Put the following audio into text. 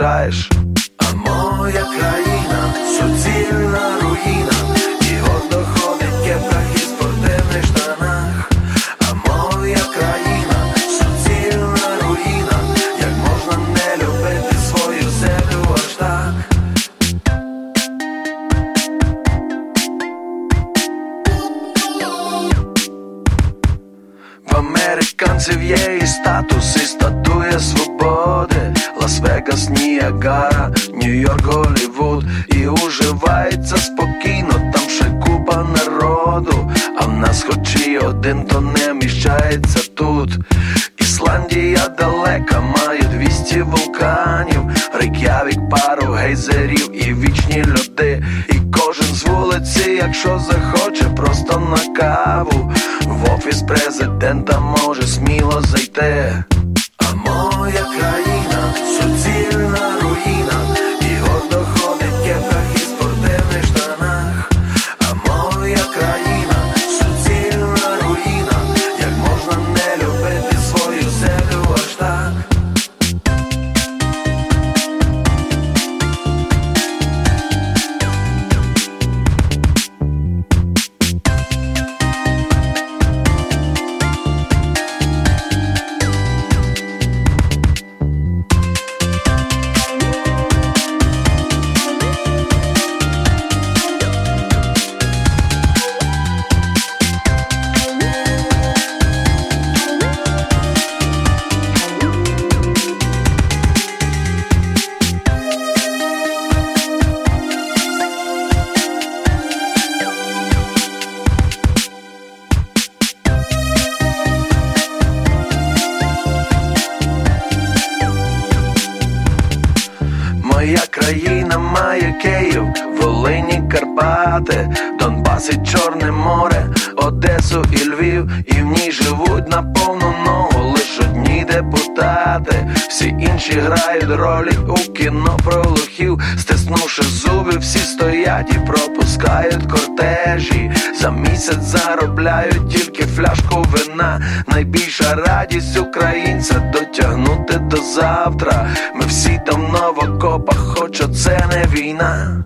поважаєш. А моя країна суцільна руїна, і гордо ходить кепках спортивних штанах. А моя країна суцільна руїна, як можна не любити свою землю аж так. В американців є і статус, і статуя свободи. Лас-Вегас, Ніагара, Нью-Йорк, Голлівуд І уживається спокійно, там ще купа народу. А в нас хоч і один, то не міщається тут. Ісландія далека, має 200 вулканів, Рейк'явік, пару гейзерів і вічні льоди. І кожен з вулиці, якщо захоче, просто на каву. В офіс президента може сміло зайти. Київ, Волині, Карпати, Донбас і Чорне море, Одесу і Львів, і в ній живуть на повну ногу лиш одні депутати. Всі інші грають ролі у кіно про лохів, стиснувши зуби, всі стоять і пропускають кортежі. За місяць заробляють тільки фляжку вина. Найбільша радість українця дотягнути до завтра. Ми всі там в окопах, хоч оце не війна.